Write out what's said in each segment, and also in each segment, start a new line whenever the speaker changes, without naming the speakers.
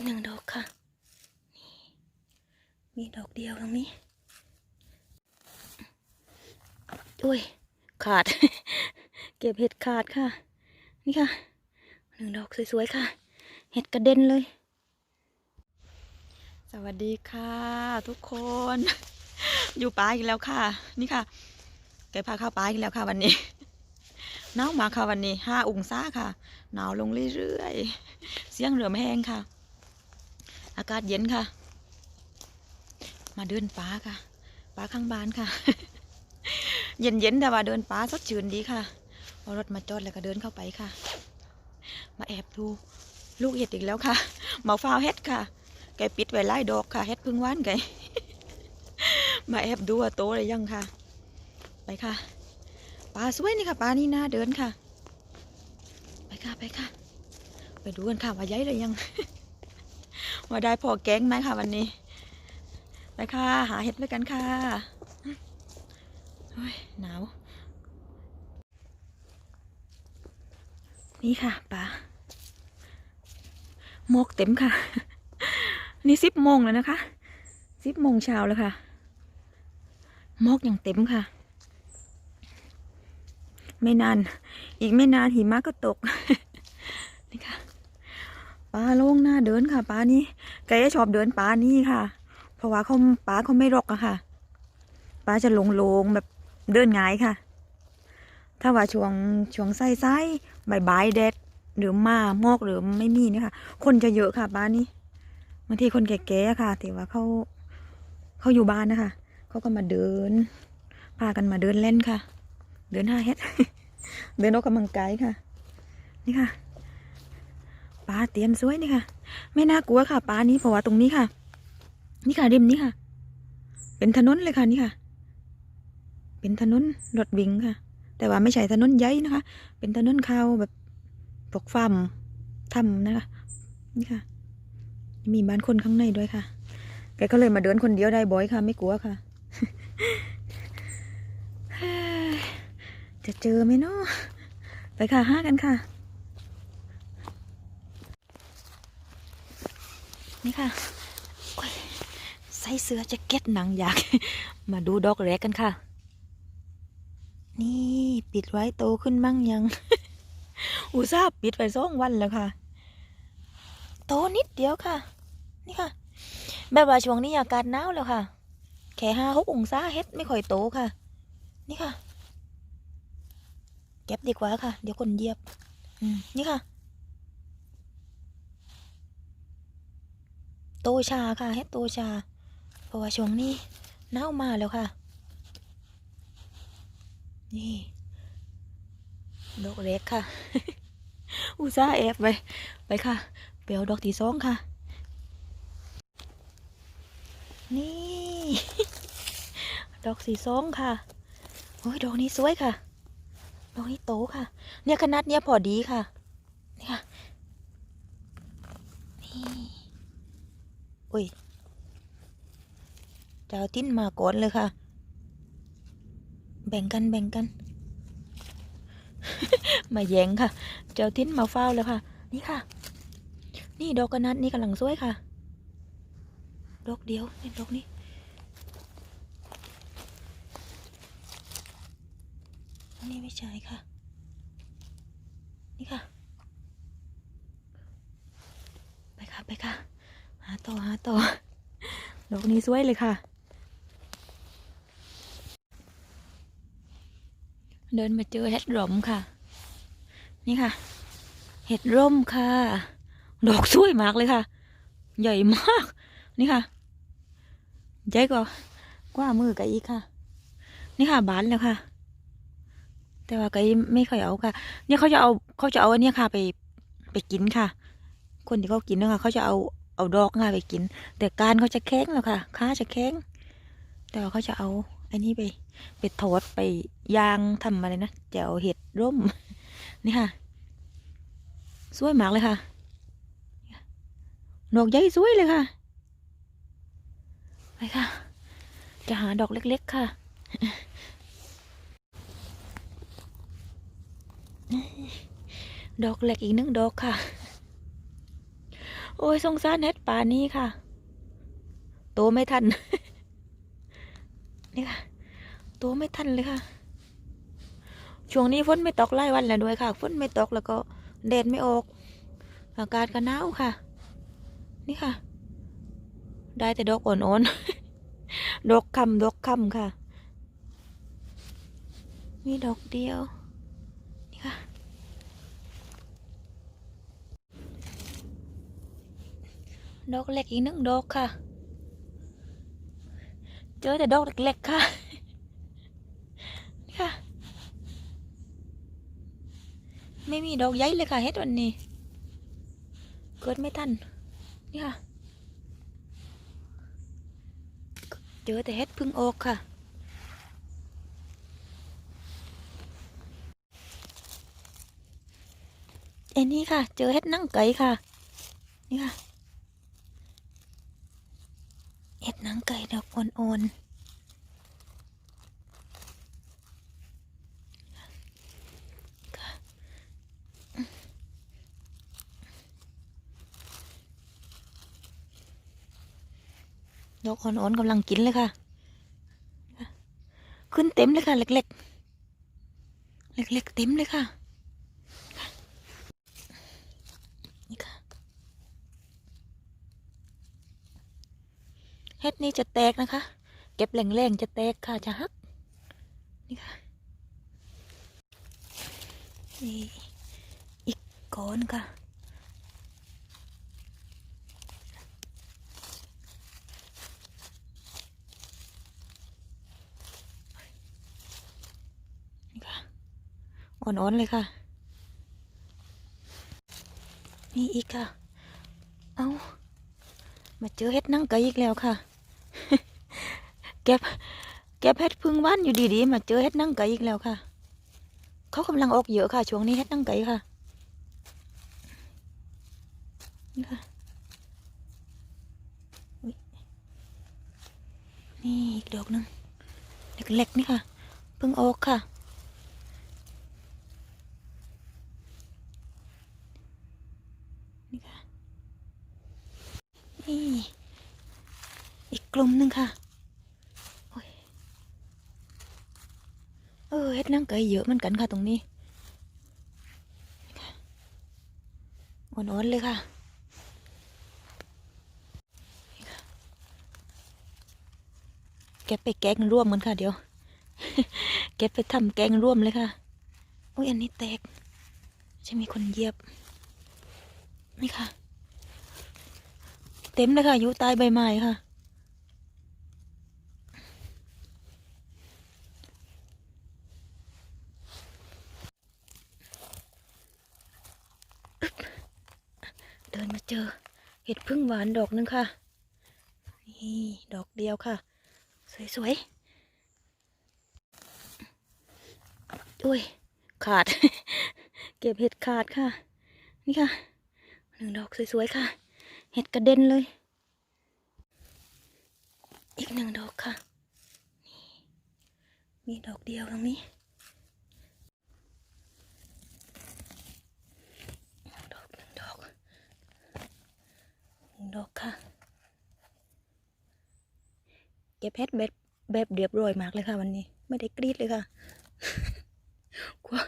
กหนึ่งดอกค่ะ นี่มีดอกเดียวตรงนี้อุ้ยขาด เก็บเห็ดขาดค่ะ นี่ค่ะหนึ่งดอกสวยๆค่ะ เห็ดกระเด็นเลย สวัสดีค่ะทุกคน อยู่ป่าอีกแล้วค่ะ นี่ค่ะแกพาเข้าป่าอีกแล้วค่ะวันนี้หนาวมาค่ะวันนี้ห้าองศาค่ะ หนาวลงเรื่อยๆ เสียงเรือมแห้งค่ะ อากาศเย็นค่ะ มาเดินป่าค่ะป่าข้างบ้านค่ะ เย็นๆแต่ว่าเดินป่าสดชื่นดีค่ะเอารถมาจอดแล้วก็เดินเข้าไปค่ะ มาแอบดูลูกเห็ดอีกแล้วค่ะหมาฟ้าวเห็ดค่ะ แกปิดไว้ไล่ดอกค่ะเห็ดพึ่งหว่านไกมาแอบดูว่าโตหรือยังค่ะ ไปค่ะปลาสวยนี่ค่ะปลานี่น่าเดินค่ะ ไปค่ะไปค่ะ ไปดูกันค่ะว่าย้ายหรือยัง ว่าได้พอแก๊งไหมค่ะวันนี้ ไปค่ะ หาเห็ดด้วยกันค่ะหนาว นี่ค่ะปลาหมกเต็มค่ะ นี่สิบโมงแล้วนะคะสิบโมงเช้าแล้วค่ะหมกอย่างเต็มค่ะ ไม่นาน อีกไม่นานหิมะก็ตก นี่ค่ะ ปลาโล่งหน้าเดินค่ะปลานี้แกจะชอบเดินปลานี่ค่ะ เพราะว่าเขาปลาเขาไม่รกอะค่ะปลาจะลงลงๆแบบเดินง่ายค่ะ ถ้าว่าช่วงช่วงไส้ไส้ใบใบแดดหรือมามอกหรือไม่มีเนี่ยค่ะคนจะเยอะค่ะปลานี้บางทีคนแก่ๆค่ะที่ว่าเขาเขาอยู่บ้านนะคะเขาก็มาเดิน พากันมาเดินเล่นค่ะ เดินห้าเฮ็ดเดินออกกำลังกายค่ะ นี่ค่ะ ปลาเตรียมสวยนี่ค่ะ ไม่น่ากลัวค่ะปลานี้เพราะว่าตรงนี้ค่ะ นี่ค่ะริมนี้ค่ะ เป็นถนนเลยค่ะนี่ค่ะ เป็นถนนรถวิ่งค่ะ แต่ว่าไม่ใช่ถนนใหญ่นะคะ เป็นถนนเข้าแบบปกฟาร์มทำนะคะ นี่ค่ะ มีบ้านคนข้างในด้วยค่ะ แกก็เลยมาเดินคนเดียวได้บ่อยค่ะ ไม่กลัวค่ะ จะเจอไหมเนาะไปค่ะห้ากันค่ะ นี่ค่ะใส่เสื้อแจ็คเก็ตหนังอยาก มาดูดอกแรกกันค่ะ นี่ปิดไว้โตขึ้นบ้างยัง อุตส่าปิดไปสองวันแล้วค่ะ โตนิดเดียวค่ะ นี่ค่ะ แบบว่าช่วงนี้อากาศหนาวแล้วค่ะ แค่ห้าหกองศาเฮ็ดไม่ค่อยโตค่ะ นี่ค่ะ เก็บดีกว่าค่ะ เดี๋ยวคนเยียบ อืม นี่ค่ะ โตชาค่ะเฮ็ดโตชา เพราะว่าช่วงนี้หนาวมาแล้วค่ะ นี่ดอกเล็กค่ะ อุตส่าห์แอบไปไปค่ะไปเอาดอกที่สองค่ะ นี่ ดอกสีส้มค่ะโอ้ยดอกนี้สวยค่ะ ดอกนี้โตค่ะ เนี่ยขนาดเนี้ยพอดีค่ะ นี่ค่ะนี่ อุ้ยจะเอาติ้นมาก่อนเลยค่ะ แบ่งกันแบ่งกัน มาแย่งค่ะเจะเอาติ้นมาเฝ้าแล้วค่ะ นี่ค่ะ นี่ดอกกระนัดนี่กำลังสวยค่ะ ดอกเดียวนี่ดอกนี้นนี้ไม่ใช่ค่ะ นี่ค่ะ ไปค่ะ ไปค่ะ หาต่อ หาต่อ ด อกนี้สวยเลยค่ะ เดินมาเจอเห็ดร่มค่ะ นี่ค่ะ เห็ดร่มค่ะ ดอกสวยมากเลยค่ะ ใหญ่มาก นี่ค่ะ ใหญ่กว่ากว่ามือกับอีกค่ะ นี่ค่ะบานแล้วค่ะ แต่ว่าก็ไม่ค่อยเอาค่ะ เนี่ยเขาจะเอาเขาจะเอาอันนี้ค่ะไปไปกินค่ะ คนที่เขากินนะคะเขาจะเอา เอาดอกค่ะไปกิน แต่การเขาจะแข็งแล้วค่ะค้าจะแข็งแต่เขาจะเอาอันนี้ไปไปทอดไปย่างทำอะไรนะแจวเห็ดร่มนี่ค่ะสวยมากเลยค่ะดอกใหญ่สวยเลยค่ะไปค่ะ จะหาดอกเล็ก ๆ ค่ะดอกเล็กอีกหนึ่งดอกค่ะ โอ้ยสงสารเฮ็ ป่านี้ค่ะ โตไม่ทัน นี่ค่ะ โตไม่ทันเลยค่ะ ช่วงนี้ฝนไม่ตกไล่วันแล้วด้วยค่ะ ฝนไม่ตกแล้วก็แดดไม่ออกอากาศก็หนาวค่ะ นี่ค่ะ ได้แต่ดอกอ่อนๆ ดอกคำดอกคำค่ะ มีดอกเดียว นี่ค่ะ ดอกเล็กอีกหนึ่งดอกค่ะ เจอแต่ดอกเล็กๆค่ะนี่ค่ะ ไม่มีดอกใหญ่เลยค่ะเฮ็ดวันนี้ เกิดไม่ทัน นี่ค่ะ เจอแต่เฮ็ดพึ่งออกค่ะเอ็นนี่ค่ะ เจอเฮ็ดนั่งไก่ค่ะ นี่ค่ะ เห็ ดหนังไก่ดอกอ่อนๆค่ะดอกอ่อนๆกำลังกินเลยค่ะ ขึ้นเต็มเลยค่ะ เล็กๆ เล็กๆ เต็มเลยค่ะ นี่ค่ะ เฮ็ดนี่จะแตกนะคะ เก็บแหล่งๆจะแตกค่ะจะหักนี่ค่ะนี่อีกก้อนค่ะนี่ค่ะอ่อนๆเลยค่ะ นี่อีกค่ะ เอามาเจอเฮ็ดนั่งไก่อีกแล้วค่ะ ก็บ เก็บเฮ็ดพึ่งบ้านอยู่ดีๆ มาเจอเฮ็ดนั่งไก่อีกแล้วค่ะ เขากำลังออกเยอะค่ะ ช่วงนี้เฮ็ดนั่งไก่ค่ะนี่ค่ะอุ๊ยนี่อีกดอกหนึงเล็กๆนี่ค่ะเพิ่งออกค่ะ นี่ค่ะ นี่ อีกกลุ่มหนึ่งค่ะโอ้ย เออเฮ็ดนั่งไก่เยอะมือนกันค่ะตรงนี้อ่อนๆเลยค่ะนี่ค่ะเก็บไปแกงร่วมกันค่ะเดี๋ยวเก็บไปทำแกงร่วมเลยค่ะโอ้ยอันนี้แตก จะมีคนเยียบ นี่ค่ะ เต็มเลยค่ะอยู่ใต้ใบไม้ค่ะ เดินมาเจอ เห็ดพึ่งหวานดอกหนึงค่ะ นี่ดอกเดียวค่ะ สวยๆอุ้ย ขาด เก็บเห็ดขาดค่ะ นี่ค่ะ หนึ่งดอกสวยๆค่ะ เห็ดกระเด็นเลย อีกหนึ่งดอกค่ะ นี่ มีดอกเดียวตรงนี้หนึ่งดอกหนึ่งดอกหนึ่ง ดอกค่ะ เก็บเห็ดแบบแบบเรียบร้อยมากเลยค่ะ วันนี้ ไม่ได้กรีดเลยค่ะกลัว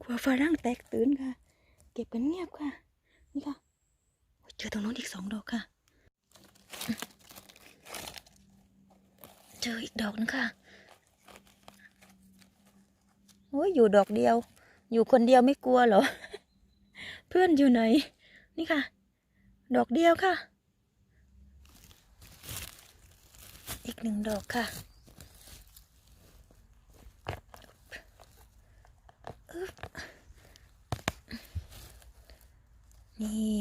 กลัวฝรั่งแตกตื่นค่ะ เก็บกันเงียบค่ะ นี่ค่ะเจอตรงโน้นอีกสองดอกค่ะ เจออีกดอกนึงค่ะโอ้ยอยู่ดอกเดียว อยู่คนเดียวไม่กลัวเหรอ เพื่อนอยู่ไหน นี่ค่ะ ดอกเดียวค่ะ อีกหนึ่งดอกค่ะนี่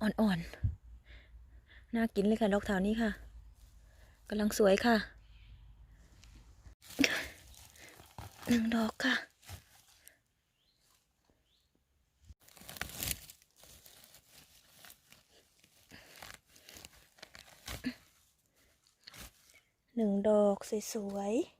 อ่อนๆ น่ากินเลยค่ะ ดอกเถานี้ค่ะกำลังสวยค่ะ หนึ่งดอกค่ะ หนึ่งดอกสวยๆ